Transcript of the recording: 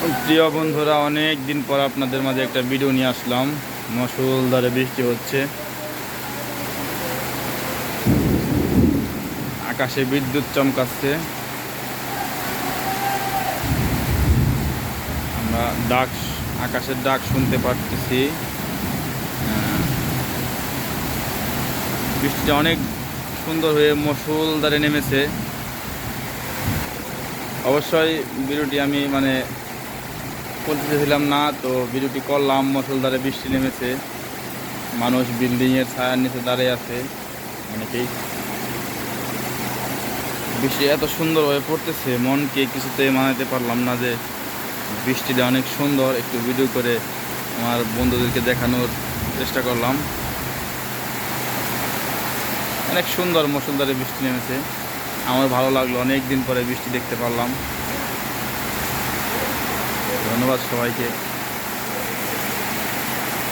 প্রিয় বন্ধুরা অনেক দিন পর আপনাদের মাঝে একটা ভিডিও নিয়ে আসলাম। মসুলধারে বৃষ্টি হচ্ছে। আকাশে বিদ্যুৎ চমকাচ্ছে। আমরা ডাক, আকাশের ডাক শুনতে পারতেছি। বৃষ্টিটা অনেক সুন্দর হয়ে মসুলধারে নেমেছে। অবশ্যই ভিডিওটি আমি মানে করতে চেয়েছিলাম না, তো ভিডিওটি করলাম মশলদারে বৃষ্টি নেমেছে, মানুষ বিল্ডিংয়ের ছায়ার নিচে দাঁড়িয়ে আছে অনেকেই বৃষ্টি এত সুন্দর হয়ে পড়তেছে, মনকে কিছুতে মানাতে পারলাম না যে বৃষ্টিটা অনেক সুন্দর, একটু ভিডিও করে আমার বন্ধুদেরকে দেখানোর চেষ্টা করলাম। অনেক সুন্দর মশলদারে বৃষ্টি নেমেছে, আমার ভালো লাগল অনেক দিন পরে বৃষ্টি দেখতে পারলাম। ধন্যবাদ সবাইকে